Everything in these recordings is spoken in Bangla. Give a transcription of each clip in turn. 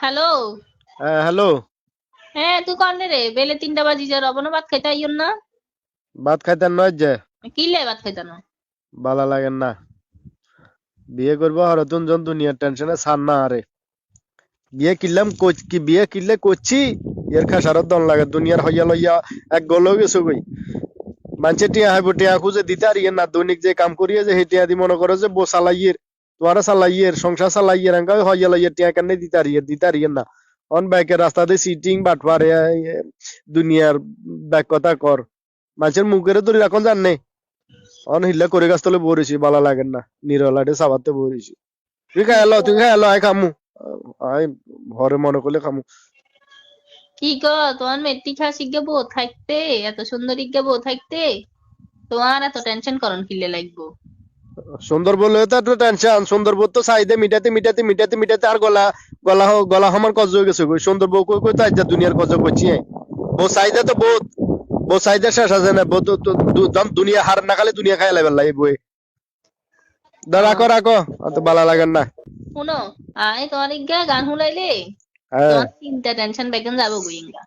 হ্যালো। হ্যাঁ হ্যালো। হ্যাঁ তুই কন রে? বেলে তিনটা বাজি যা রবন ভাত খাইতে আইয়ন না? ভাত খাইতেন নয় যে। কি লে ভাত খাইতে না ভালো লাগেন না। বিয়ে করব হরতুন জন দুনিয়ার টেনশনে ছাড় না আরে। বিয়ে কিনলাম কি বিয়ে কিনলে করছি এর খাসারত দন লাগে দুনিয়ার হইয়া লইয়া এক গলো গেছো কই? মানুষে টিয়া হাইব টিয়া খুঁজে দিতে আর ইয়ে না দৈনিক যে কাম করিয়ে যে সেই টিয়া দি মনে করো যে বো চালাইয়ের তোমারা চালাইয়ের সংসার চালাইয়ের এঙ্কা হইয়া লইয়া টিয়া কেন দিতে আর দিতে আর ইয়ে না অন বাইকের রাস্তাতে সিটিং বাটবার দুনিয়ার কথা কর মানুষের মুখের ধরে রাখন জানে অন হিল্লা করে গাছ তলে বরেছি ভালো লাগেন না নিরলাটে সাবাতে বরেছি তুই খাই এলো তুই খাই এলো আয় খামু আয় ঘরে মনে করলে খামু কি গো তোমার মেট্রি খা শিখে বউ থাকতে এত সুন্দর ইজ্ঞা বউ থাকতে তোমার এত টেনশন করন কিলে লাগবো সুন্দরবন তো একটু টেনশন সুন্দরবন তো সাইডে মিটাতে মিটাতে মিটাতে মিটাতে আর গলা গলা গলা হমান কজ হয়ে গেছে সুন্দরবন কই কই তো আজ দুনিয়ার কজ করছি বো সাইডে তো বহুত বো সাইডে শেষ আছে না বো দুনিয়া হার না খালে দুনিয়া খাই লাগাল লাগে বই দা রাখো রাখো অত বালা লাগান না। শুনো আই তোমার ইগা গান হুলাইলে তোমার চিন্তা টেনশন বেগন যাব গুইঙ্গা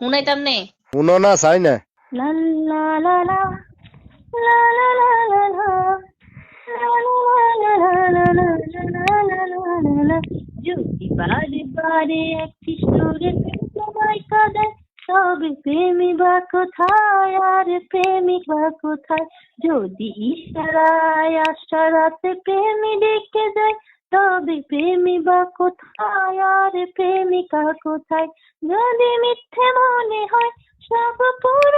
শুনাইতাম নে শুনো না চাই না। লা লা লা লা। যদি বারে বারে একটি সুরে তোমায় কাঁদায় তবে প্রেমী বা কোথায় আর প্রেমিক বা কোথায় যদি ইশারায় আশারাতে প্রেমী ডেকে যায় তবে প্রেমী বা কোথায় আর প্রেমিকা কোথায় যদি মিথ্যে মনে হয়, সব যদি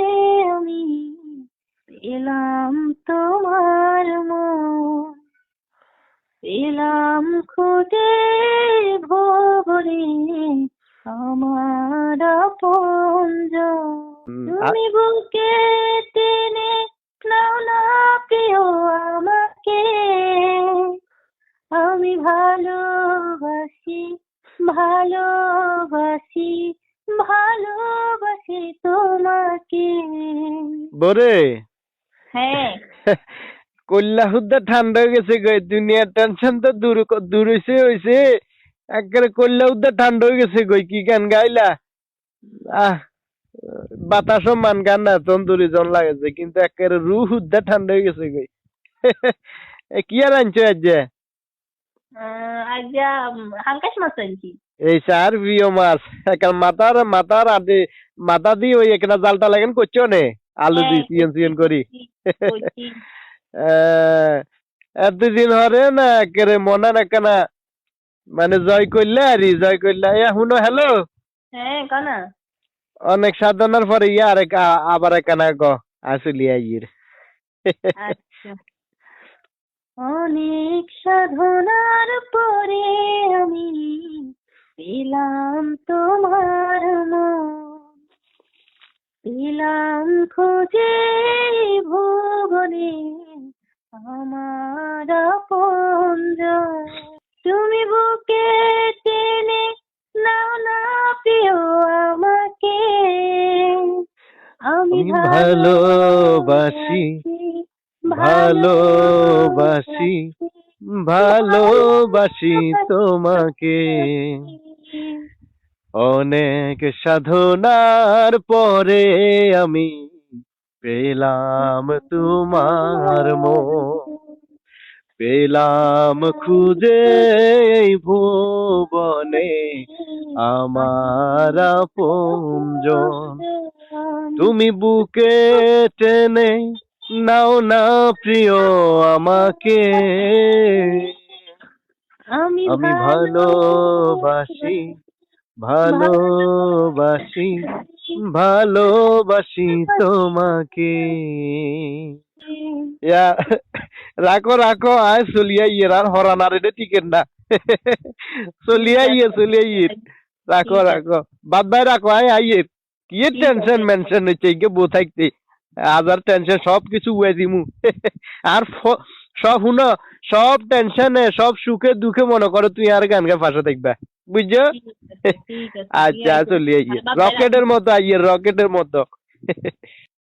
ভবরে আমার হুম, তুমি বুকে টেনে নাও না প্রিয় আমাকে। আমি ভালোবাসি ভালোবাসি ভালোবাসি তোমাকে। বরে। হ্যাঁ। কল্লা হুদ্দা ঠান্ডা হয়ে গেছে গো দুনিয়ার টেনশন তো দূর দূর হইছে হইছে। একেবারে কল্লা হুদ্দা ঠান্ডা হয়ে গেছে গই কি গান গাইলা? আহ বাতাসও মান গান না তন্দুরি জন লাগেছে কিন্তু একেবারে রু হুদ্দা ঠান্ডা হয়ে গেছে গই এ কি আর আনছো আজ? আজ হালকাশ মাছ আনছি। এই চার প্রিয় মাছ এখন মাথার মাথার আদে মাথা দিয়ে ওই একটা জালটা লাগেন করছ নে? আলু দিয়ে সিয়ন সিয়ন করি। এতদিন হরে না একেবারে মনে না কেনা? মানে জয় করলে আর জয় করলে। এ শুনো হ্যালো হ্যাঁ কানা? অনেক সাধনার পরে ইয়া আরেক আ- আবার একখানা গ আসলি আইয়ের আচ্ছা। অনেক সাধনার পরে আমি পেলাম তোমার মন। পেলাম খুঁজে ভুবনে ভালোবাসি, ভালোবাসি ভালোবাসি তোমাকে। অনেক সাধনার পরে আমি পেলাম তোমার মন পেলাম খুঁজে ভুবনে আমার আপনজন। তুমি বুকে টেনে নাও না প্রিয় আমাকে। আমি ভালোবাসি ভালোবাসি ভালোবাসি তোমাকে। রাখো রাখো আয় চলিয়া ইয়ের আর হরানার এটা টিকেট না। চলি আইয়ে চলি আইয়ে। রাখো রাখো। বাদ ভাই রাখো আই আইয়ে। কি টেনশন মেনশন হচ্ছে কে বউ থাকতে আজার টেনশন সব কিছু উয়ে দিমু। আর সব শুনো সব টেনশনে সব সুখে দুঃখে মনে করো তুই আর গান গা ফাঁসা দেখবা। বুঝছ? আচ্ছা ঠিক আছে। চলি আইয়ে। আর বাদ ভাই রকেটের মতো আইয়ে রকেটের মতো।